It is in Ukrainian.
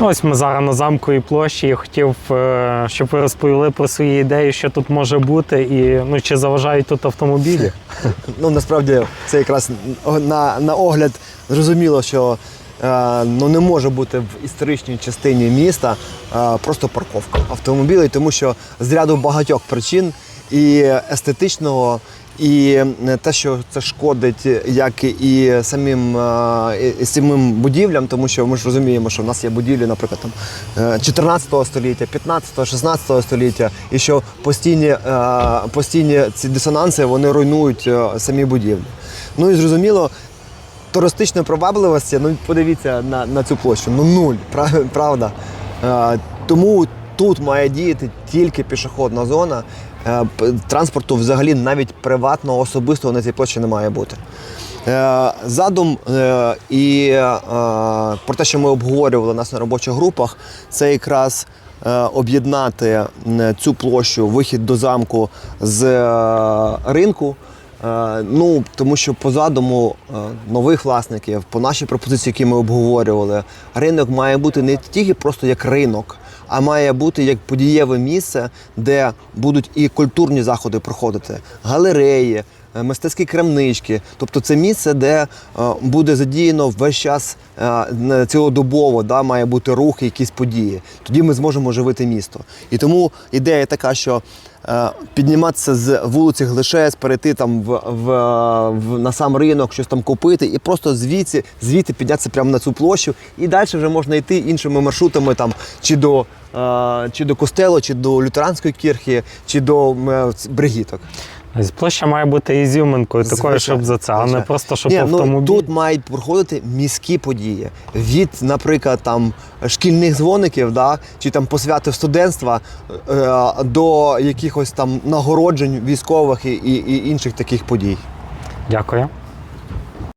Ось ми зараз на замковій площі. Я хотів, е, щоб ви розповіли про свої ідеї, що тут може бути, і ну чи заважають тут автомобілі. Ну насправді це якраз на, на огляд зрозуміло, що е, ну, не може бути в історичній частині міста е, просто парковка автомобілів, тому що з ряду багатьох причин і естетичного. І те, що це шкодить як і самим, е, і самим будівлям, тому що ми ж розуміємо, що в нас є будівлі, наприклад, там е, 14 століття, 15, 16 століття, і що постійні, е, постійні ці дисонанси вони руйнують е, самі будівлі. Ну і зрозуміло, туристичної привабливості, ну подивіться на, на цю площу, ну нуль, прав- правда. Е, тому тут має діяти тільки пішохідна зона. Е, транспорту взагалі навіть приватного, особистого на цій площі не має бути. Е, Задум е, і про те, що ми обговорювали нас на робочих групах, це якраз об'єднати цю площу, вихід до замку з ринку. Ну, тому що по задуму нових власників, по нашій пропозиції, які ми обговорювали, ринок має бути не тільки просто як ринок, а має бути як подієве місце, де будуть і культурні заходи проходити, галереї, е, мистецькі крамнички. Тобто це місце, де е, буде задіяно весь час е, цілодобово, да, має бути рух, якісь події. Тоді ми зможемо оживити місто. І тому ідея така, що підніматися з вулиці Глишес, перейти там в, в, в, на сам ринок, щось там купити, і просто звідси, звідти піднятися прямо на цю площу. І далі вже можна йти іншими маршрутами, там, чи до, е, чи до костелу, чи до лютеранської кірхи, чи до е, бригіток. Площа має бути ізюминкою, такою, щоб за це, а не просто щоб Ні, автомобіль. Ну, тут мають проходити міські події від, наприклад, там шкільних дзвоників, да, чи там посвяти студентства е, до якихось там нагороджень військових і, і, і інших таких подій. Дякую.